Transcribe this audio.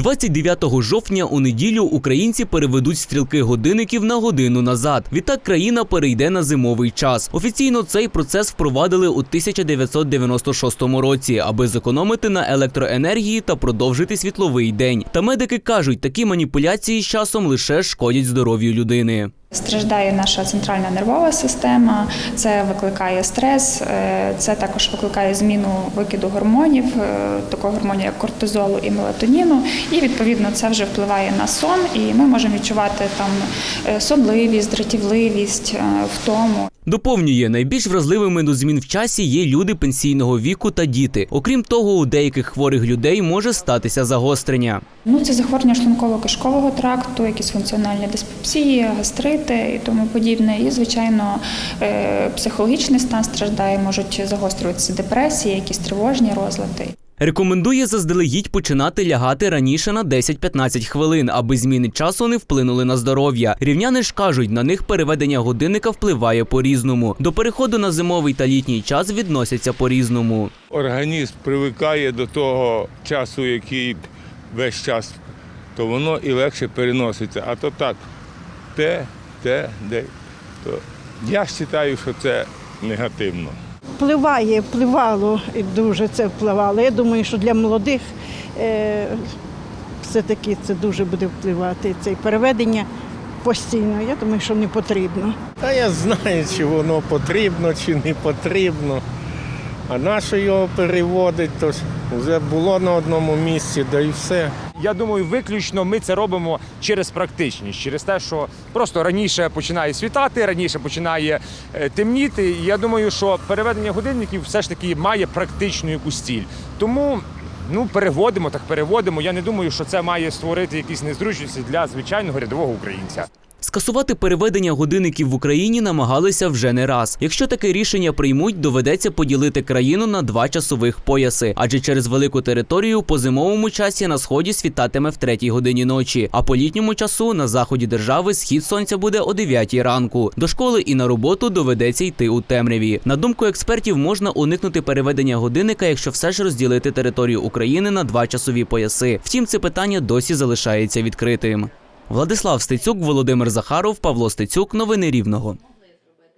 29 жовтня у неділю українці переведуть стрілки годинників на годину назад. Відтак країна перейде на зимовий час. Офіційно цей процес впровадили у 1996 році, аби зекономити на електроенергії та продовжити світловий день. Та медики кажуть, такі маніпуляції з часом лише шкодять здоров'ю людини. Страждає наша центральна нервова система, це викликає стрес, е, це також викликає зміну викиду гормонів, е, такого гормонів як кортизолу і мелатоніну. І відповідно це вже впливає на сон, і ми можемо відчувати там е, сонливість, дратівливість, е, втому. Доповнює, найбільш вразливими до змін в часі є люди пенсійного віку та діти. Окрім того, у деяких хворих людей може статися загострення. Ну, це захворювання шлунково-кишкового тракту, якісь функціональні диспепсії, гастрити і тому подібне. І, звичайно, е, психологічний стан страждає, можуть загострюватися депресії, якісь тривожні розлади. Рекомендує заздалегідь починати лягати раніше на 10-15 хвилин, аби зміни часу не вплинули на здоров'я. Рівняни ж кажуть, на них переведення годинника впливає по-різному. До переходу на зимовий та літній час відносяться по-різному. організм привикає до того часу, який весь час, то воно і легше переноситься. А то так, те, те, де. То я вважаю, що це негативно. Впливає, впливало і дуже це впливало. Я думаю, що для молодих е, все-таки це дуже буде впливати. Це переведення постійно. Я думаю, що не потрібно. Та я знаю, чи воно потрібно, чи не потрібно. А на що його переводить, то вже було на одному місці, да і все. Я думаю, виключно ми це робимо через практичність, через те, що просто раніше починає світати, раніше починає е, темніти. І я думаю, що переведення годинників все ж таки має практичну якусь ціль. Тому ну переводимо, так переводимо. Я не думаю, що це має створити якісь незручності для звичайного рядового українця. Скасувати переведення годинників в Україні намагалися вже не раз. Якщо таке рішення приймуть, доведеться поділити країну на два часових пояси, адже через велику територію по зимовому часі на сході світатиме в третій годині ночі, а по літньому часу на заході держави схід сонця буде о 9 ранку. До школи і на роботу доведеться йти у темряві. На думку експертів, можна уникнути переведення годинника, якщо все ж розділити територію України на два часові пояси. Втім, це питання досі залишається відкритим. Владислав Стецюк, Володимир Захаров, Павло Стецюк. Новини Рівного.